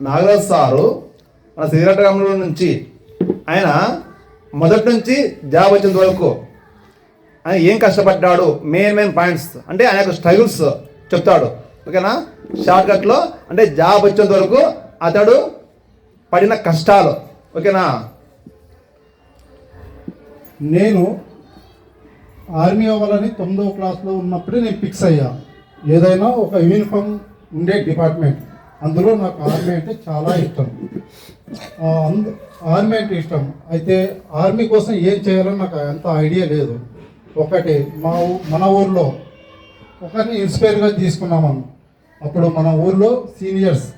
Nagaraj sir మన cigarette రంగంలో నుంచి ఆయన మొదటి నుంచి జాబ్ వచ్చేంత వరకు ఆయన ఏం కష్టపడ్డాడు మెయిన్ మెయిన్ పాయింట్స్ అంటే ఆయన యొక్క స్ట్రగుల్స్ చెప్తాడు. ఓకేనా? షార్ట్కట్లో అంటే జాబ్ వచ్చేంత వరకు అతడు పడిన కష్టాలు. ఓకేనా? నేను ఆర్మీ అవ్వాలని తొమ్మిదవ క్లాస్లో ఉన్నప్పుడే నేను ఫిక్స్ అయ్యా. ఏదైనా ఒక యూనిఫామ్ ఉండే డిపార్ట్మెంట్ అందులో నాకు ఆర్మీ అంటే చాలా ఇష్టం. ఆర్మీ అంటే ఇష్టం. అయితే ఆర్మీ కోసం ఏం చేయాలని నాకు ఎంత ఐడియా లేదు. ఒకటి మా ఊ- మన ఊర్లో ఒకరిని ఇన్స్పైర్గా తీసుకున్నాము అప్పుడు మన ఊర్లో సీనియర్స్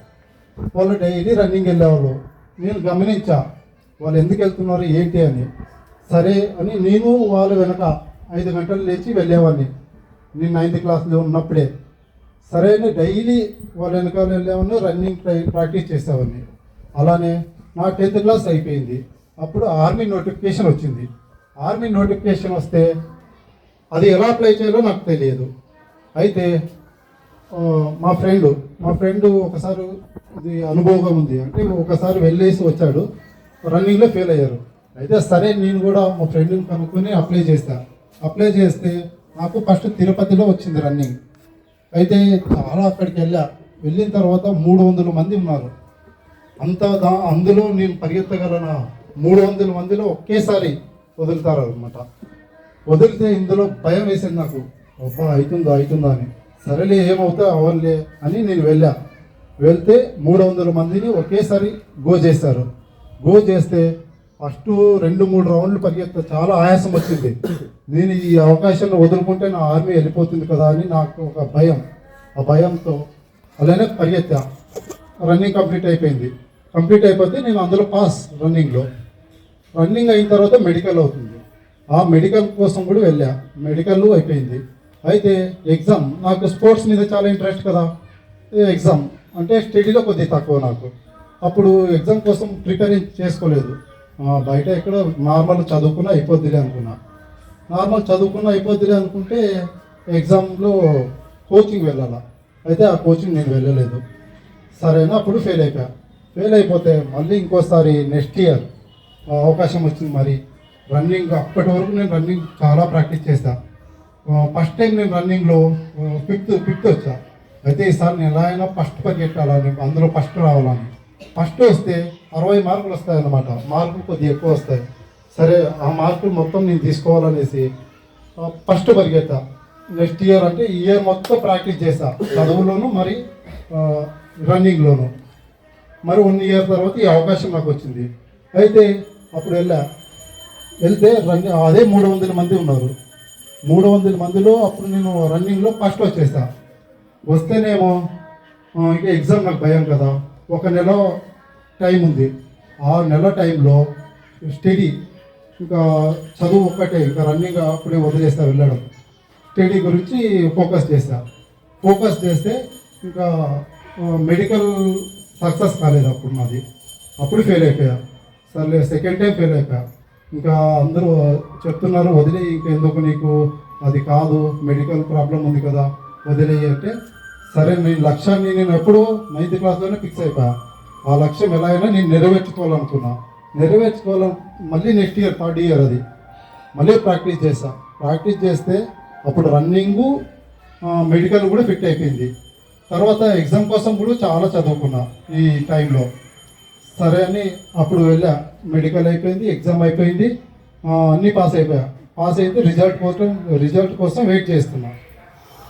వాళ్ళు డైలీ రన్నింగ్ వెళ్ళేవాళ్ళు. నేను గమనించా వాళ్ళు ఎందుకు వెళ్తున్నారు ఏంటి అని. సరే అని నేను వాళ్ళు వెనక ఐదు గంటలు లేచి వెళ్ళేవాడిని. నేను నైన్త్ క్లాస్లో ఉన్నప్పుడే. సరే అని డైలీ వాళ్ళ వెనకాల వెళ్ళేవాడిని రన్నింగ్ ప్రాక్టీస్ చేసేవాడిని. అలానే నా టెన్త్ క్లాస్ అయిపోయింది. అప్పుడు ఆర్మీ నోటిఫికేషన్ వచ్చింది. ఆర్మీ నోటిఫికేషన్ వస్తే అది ఎలా అప్లై చేయాలో నాకు తెలియదు. అయితే మా ఫ్రెండ్ మా ఫ్రెండ్ ఒకసారి ఇది అనుభవం ఉంది. అంటే ఒకసారి వెళ్ళేసి వచ్చాడు. రన్నింగ్లో ఫెయిల్ అయ్యారు. అయితే సరే నేను కూడా మా ఫ్రెండ్ని కనుక్కొని అప్లై చేస్తాను అప్లై చేస్తే నాకు ఫస్ట్ తిరుపతిలో వచ్చింది రన్నింగ్. అయితే చాలా అక్కడికి వెళ్ళా. వెళ్ళిన తర్వాత మూడు వందల మంది ఉన్నారు. అంత దా అందులో నేను పరిగెత్తగలనా? మూడు వందల మందిలో ఒకేసారి వదులుతారు అనమాట వదిలితే ఇందులో భయం వేసింది నాకు. అబ్బా అవుతుందా అవుతుందా అని. సరేలే ఏమవుతా అవ్వలే అని నేను వెళ్ళా. వెళ్తే మూడు వందల మందిని ఒకేసారి గో చేశారు గో చేస్తే ఫస్ట్ రెండు మూడు రౌండ్లు పరిగెత్త చాలా ఆయాసం వచ్చింది. నేను ఈ అవకాశాన్ని వదులుకుంటే నా ఆర్మీ వెళ్ళిపోతుంది కదా అని నాకు ఒక భయం. ఆ భయంతో అలానే పరిగెత్తా. రన్నింగ్ కంప్లీట్ అయిపోయింది. కంప్లీట్ అయిపోతే నేను అందులో పాస్ రన్నింగ్లో. రన్నింగ్ అయిన తర్వాత మెడికల్ అవుతుంది. ఆ మెడికల్ కోసం కూడా వెళ్ళా. మెడికల్ అయిపోయింది. అయితే ఎగ్జామ్ నాకు స్పోర్ట్స్ మీద చాలా ఇంట్రెస్ట్ కదా. ఎగ్జామ్ అంటే స్టడీలో కొద్దిగా తక్కువ నాకు. అప్పుడు ఎగ్జామ్ కోసం ప్రిపేర్ చేసుకోలేదు. బయట ఎక్కడ నార్మల్ చదువుకున్నా అయిపోద్దిలే అనుకున్నా. నార్మల్ చదువుకున్నా అయిపోద్దిలే అనుకుంటే ఎగ్జామ్లో కోచింగ్ వెళ్ళాలా. అయితే ఆ కోచింగ్ నేను వెళ్ళలేదు. సరేనా? అప్పుడు ఫెయిల్ అయిపోయా. ఫెయిల్ అయిపోతే మళ్ళీ ఇంకోసారి నెక్స్ట్ ఇయర్ అవకాశం వచ్చింది మరి. రన్నింగ్ అప్పటి వరకు నేను రన్నింగ్ చాలా ప్రాక్టీస్ చేశాను ఫస్ట్ టైం నేను రన్నింగ్లో ఫిఫ్త్ ఫిఫ్త్ వచ్చా. అయితే ఈసారి నేను ఎలా అయినా ఫస్ట్ పరిగెట్టాలని అందులో ఫస్ట్ రావాలని. ఫస్ట్ వస్తే అరవై మార్కులు వస్తాయి అన్నమాట మార్కులు కొద్దిగా ఎక్కువ వస్తాయి. సరే ఆ మార్కులు మొత్తం నేను తీసుకోవాలనేసి ఫస్ట్ పరిగెత్తా. నెక్స్ట్ ఇయర్ అంటే ఇయర్ మొత్తం ప్రాక్టీస్ చేశా చదువులోను మరి రన్నింగ్లోను. మరి వన్ ఇయర్ తర్వాత ఈ అవకాశం నాకు వచ్చింది. అయితే అప్పుడు వెళ్ళా. వెళ్తే రన్నింగ్ అదే మూడు వందల మంది ఉన్నారు. మూడు వందల మందిలో అప్పుడు నేను రన్నింగ్లో ఫస్ట్ వచ్చేసా. వస్తేనేమో ఇంకా ఎగ్జామ్ నాకు భయం కదా. ఒక నెల టైం ఉంది. ఆ నెలల టైంలో స్టడీ ఇంకా చదువు ఒక్కటే ఇంకా రన్నింగ్ అప్పుడే వదిలేస్తా వెళ్ళడం. స్టడీ గురించి ఫోకస్ చేస్తా. ఫోకస్ చేస్తే ఇంకా మెడికల్ సక్సెస్ కాలేదు అప్పుడు నాది అప్పుడు ఫెయిల్ అయిపోయా. సర్లే సెకండ్ టైం ఫెయిల్ అయిపోయా. ఇంకా అందరూ చెప్తున్నారు వదిలే ఇంకెందుకు నీకు? అది కాదు మెడికల్ ప్రాబ్లం ఉంది కదా వదిలేయి అంటే సరే నేను లక్ష్యాన్ని నేను ఎప్పుడూ నైన్త్ క్లాస్లోనే ఫిక్స్ అయిపోయా. ఆ లక్ష్యం ఎలా అయినా నేను నెరవేర్చుకోవాలనుకున్నా. నెరవేర్చుకోవాలని మళ్ళీ నెక్స్ట్ ఇయర్ థర్డ్ ఇయర్ అది. మళ్ళీ ప్రాక్టీస్ చేస్తా. ప్రాక్టీస్ చేస్తే అప్పుడు రన్నింగు మెడికల్ కూడా ఫిట్ అయిపోయింది. తర్వాత ఎగ్జామ్ కోసం కూడా చాలా చదువుకున్నా ఈ టైంలో. సరే అని అప్పుడు వెళ్ళా. మెడికల్ అయిపోయింది ఎగ్జామ్ అయిపోయింది అన్నీ పాస్ అయిపోయా. పాస్ అయితే రిజల్ట్ కోసం రిజల్ట్ కోసం వెయిట్ చేస్తున్నా.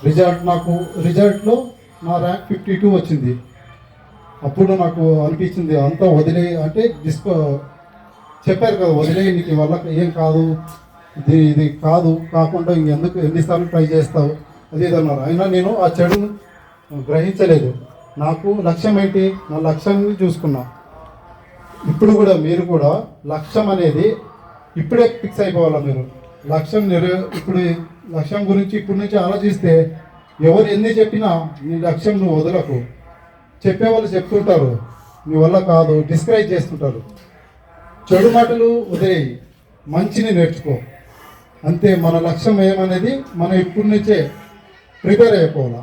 రిజల్ట్ నాకు రిజల్ట్లో నా ర్యాంక్ ఫిఫ్టీ టూ వచ్చింది. అప్పుడు నాకు అనిపించింది అంతా వదిలే అంటే డిస్కో చెప్పారు కదా వదిలే నీకు వల్ల ఏం కాదు ఇది ఇది కాదు కాకుండా ఇంకెందుకు ఎన్నిసార్లు ట్రై చేస్తావు అది అన్నారు. అయినా నేను ఆ చెడును గ్రహించలేదు. నాకు లక్ష్యం ఏంటి? నా లక్ష్యాన్ని చూసుకున్నా. ఇప్పుడు కూడా మీరు కూడా లక్ష్యం అనేది ఇప్పుడే ఫిక్స్ అయిపోవాలా మీరు? లక్ష్యం నెరవే ఇప్పుడు లక్ష్యం గురించి ఇప్పటి నుంచి ఆలోచిస్తే ఎవరు ఎన్ని చెప్పినా నీ లక్ష్యం నువ్వు వదలకు. చెప్పేవాళ్ళు చెప్తుంటారు. నీ వల్ల కాదు డిస్కరేజ్ చేస్తుంటారు. చెడు మాటలు వదిలేయి. మంచిని నేర్చుకో. అంతే మన లక్ష్యం ఏమనేది మనం ఇప్పటి నుంచే ప్రిపేర్ అయిపోవాలి.